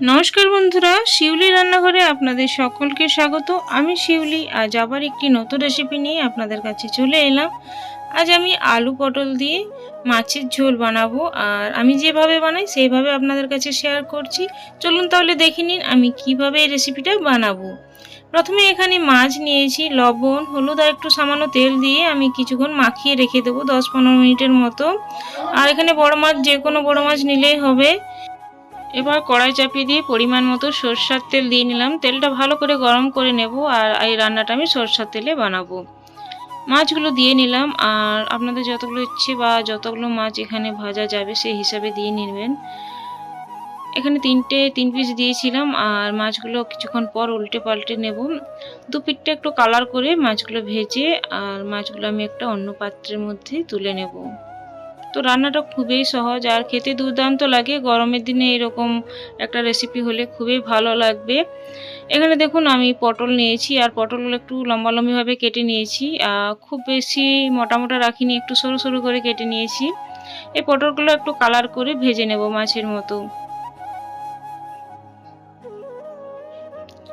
নমস্কার বন্ধুরা, শিউলি রান্নাঘরে আপনাদের সকলকে স্বাগত। আমি শিউলি, আজ আবার একটি নতুন রেসিপি নিয়ে আপনাদের কাছে চলে এলাম। আজ আমি আলু পটল দিয়ে মাছের ঝোল বানাবো, আর আমি যেভাবে বানাই সেইভাবে আপনাদের কাছে শেয়ার করছি। চলুন তাহলে দেখে নিন আমি কীভাবে এই রেসিপিটা বানাবো। প্রথমে এখানে মাছ নিয়েছি, লবণ, হলুদ আর একটু সামান্য তেল দিয়ে আমি কিছুক্ষণ মাখিয়ে রেখে দেবো দশ পনেরো মিনিটের মতো। আর এখানে বড় মাছ যে কোনো বড় মাছ নিলেই হবে। এবার কড়াই চাপিয়ে দিয়ে পরিমাণ মতো সরষার তেল দিয়ে নিলাম। তেলটা ভালো করে গরম করে নেব আর এই রান্নাটা আমি সরষার তেলে বানাবো। মাছগুলো দিয়ে নিলাম আর আপনাদের যতগুলো ইচ্ছে বা যতগুলো মাছ এখানে ভাজা যাবে সেই হিসাবে দিয়ে নেবেন। এখানে তিনটে, তিন পিস দিয়েছিলাম আর মাছগুলো কিছুক্ষণ পর উল্টে পাল্টে নেব। দু পিঠটা একটু কালার করে মাছগুলো ভেজে আর মাছগুলো আমি একটা অন্য পাত্রের মধ্যে তুলে নেব। তো রান্নাটা খুবই সহজ আর খেতে দুর্দান্ত লাগে। গরমের দিনে এরকম একটা রেসিপি হলে খুবই ভালো লাগবে। এখানে দেখুন আমি পটল নিয়েছি আর পটলগুলো একটু লম্বা লম্বিভাবে কেটে নিয়েছি। খুব বেশি মোটা মোটা রাখিনি, একটু সরু সরু করে কেটে নিয়েছি। এই পটলগুলো একটু কালার করে ভেজে নেব মাছের মতো।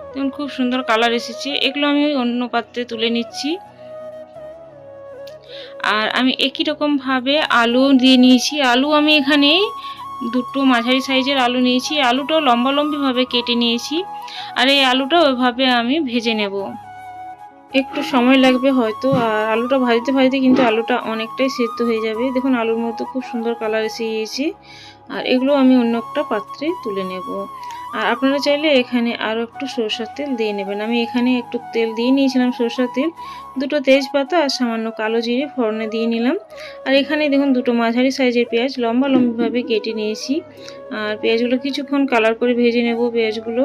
দেখুন খুব সুন্দর কালার এসেছে। এগুলো আমি অন্য পাত্রে তুলে নিচ্ছি। আর আমি একই রকমভাবে আলু দিয়ে নিয়েছি। আলু আমি এখানে দুটো মাঝারি সাইজের আলু নিয়েছি। আলুটাও লম্বা লম্বিভাবে কেটে নিয়েছি। আর এই আলুটা ওইভাবে আমি ভেজে নেব। একটু সময় লাগবে হয়তো, আর আলুটা ভাজতে ভাজতে কিন্তু আলুটা অনেকটাই সেদ্ধ হয়ে যাবে। দেখুন, আলুর মধ্যে খুব সুন্দর কালার এসে গিয়েছে। আর এগুলো আমি অন্য একটা পাত্রে তুলে নেব। আর আপনারা চাইলে এখানে আরও একটু সরষার তেল দিয়ে নেবেন। আমি এখানে একটু তেল দিয়ে নিয়েছিলাম সরষার তেল। দুটো তেজপাতা আর সামান্য কালো জিরে ফোড়নে দিয়ে নিলাম। আর এখানে দেখুন দুটো মাঝারি সাইজের পেঁয়াজ লম্বা লম্বিভাবে কেটে নিয়েছি। আর পেঁয়াজগুলো কিছুক্ষণ কালার করে ভেজে নেব। পেঁয়াজগুলো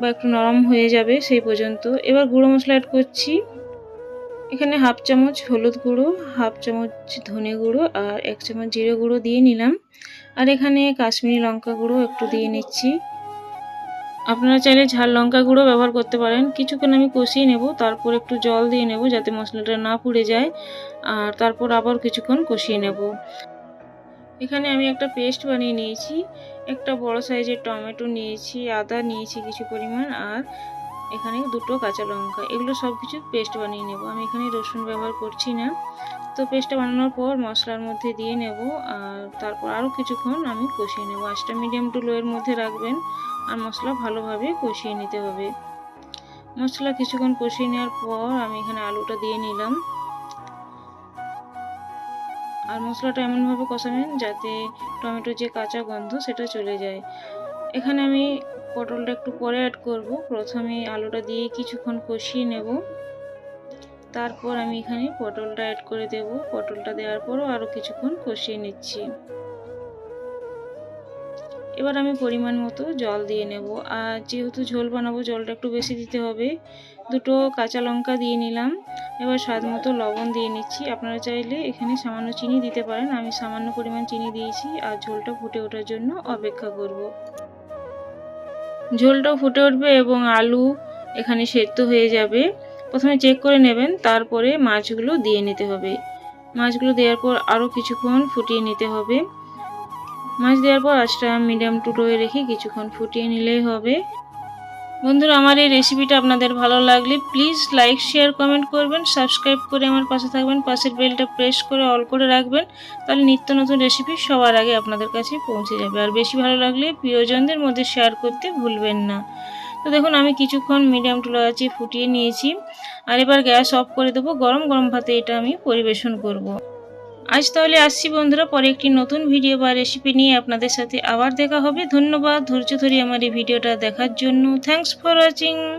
বা একটু নরম হয়ে যাবে সেই পর্যন্ত। এবার গুঁড়ো মশলা অ্যাড করছি। এখানে হাফ চামচ হলুদ গুঁড়ো, হাফ চামচ ধনে গুঁড়ো আর এক চামচ জিরে গুঁড়ো দিয়ে নিলাম। আর এখানে কাশ্মীরি লঙ্কা গুঁড়ো একটু দিয়ে নিচ্ছি। আপনারা চাইলে ঝাল লঙ্কা গুঁড়ো ব্যবহার করতে পারেন। কিছুক্ষণ আমি কষিয়ে নেব, তারপর একটু জল দিয়ে নেব যাতে মশলাটা না পুড়ে যায়। আর তারপর আবার কিছুক্ষণ কষিয়ে নেব। এখানে আমি একটা পেস্ট বানিয়ে নিয়েছি, একটা বড় সাইজের টমেটো নিয়েছি, আদা নিয়েছি কিছু পরিমাণ, আর এখানে দুটো কাঁচা লঙ্কা। এগুলো সব কিছু পেস্ট বানিয়ে নেব। আমি এখানে রসুন ব্যবহার করছি না। তো পেস্টটা বানানোর পর মশলার মধ্যে দিয়ে নেব আর তারপর আরও কিছুক্ষণ আমি কষিয়ে নেব। আঁচটা মিডিয়াম টু লোয়ের মধ্যে রাখবেন আর মশলা ভালোভাবে কষিয়ে নিতে হবে। মশলা কিছুক্ষণ কষিয়ে নেওয়ার পর আমি এখানে আলুটা দিয়ে নিলাম। আর মশলাটা এমনভাবে কষাবেন যাতে টমেটোর যে কাঁচা গন্ধ সেটা চলে যায়। এখানে আমি পটলটা একটু পরে অ্যাড করব। প্রথমে আলুটা দিয়ে কিছুক্ষণ কষিয়ে নেব। তারপর আমি এখানে পটলটা অ্যাড করে দেব। পটলটা দেওয়ার পরও আরও কিছুক্ষণ কষিয়ে নিচ্ছি। এবার আমি পরিমাণ মতো জল দিয়ে নেব। আর যেহেতু ঝোল বানাবো, জলটা একটু বেশি দিতে হবে। দুটো কাঁচা লঙ্কা দিয়ে নিলাম। এবার স্বাদ মতো লবণ দিয়ে নিচ্ছি। আপনারা চাইলে এখানে সামান্য চিনি দিতে পারেন। আমি সামান্য পরিমাণ চিনি দিয়েছি আর ঝোলটা ফুটে ওঠার জন্য অপেক্ষা করব। ঝোলটাও ফুটে উঠবে এবং আলু এখানে সেদ্ধ হয়ে যাবে। প্রথমে চেক করে নেবেন, তারপরে মাছগুলো দিয়ে নিতে হবে। মাছগুলো দেওয়ার পর আরও কিছুক্ষণ ফুটিয়ে নিতে হবে। মাছ দেওয়ার পর আঁচটা মিডিয়াম টু লোয়ে রেখে কিছুক্ষণ ফুটিয়ে নিলেই হবে। বন্ধুরা, আমার এই রেসিপিটা আপনাদের ভালো লাগলে প্লিজ লাইক শেয়ার কমেন্ট করবেন সাবস্ক্রাইব করে আমার পাশে থাকবেন, পাশের বেলটা প্রেস করে অল করে রাখবেন, তাহলে নিত্য নতুন রেসিপি সবার আগে আপনাদের কাছে পৌঁছে যাবে। আর বেশি ভালো লাগলে প্রিয়জনদের মধ্যে শেয়ার করতে ভুলবেন না। তো দেখুন, আমি কিছুক্ষণ মিডিয়াম টু আছে ফুটিয়ে নিয়েছি। আর এবার গ্যাস অফ করে দেবো। গরম গরম ভাতে এটা আমি পরিবেশন করব। আজ তাহলে আসছি বন্ধুরা, পরে একটি নতুন ভিডিও বা রেসিপি নিয়ে আপনাদের সাথে আবার দেখা হবে। ধন্যবাদ। ধৈর্য ধরে আমার এই ভিডিওটা দেখার জন্য। Thanks for watching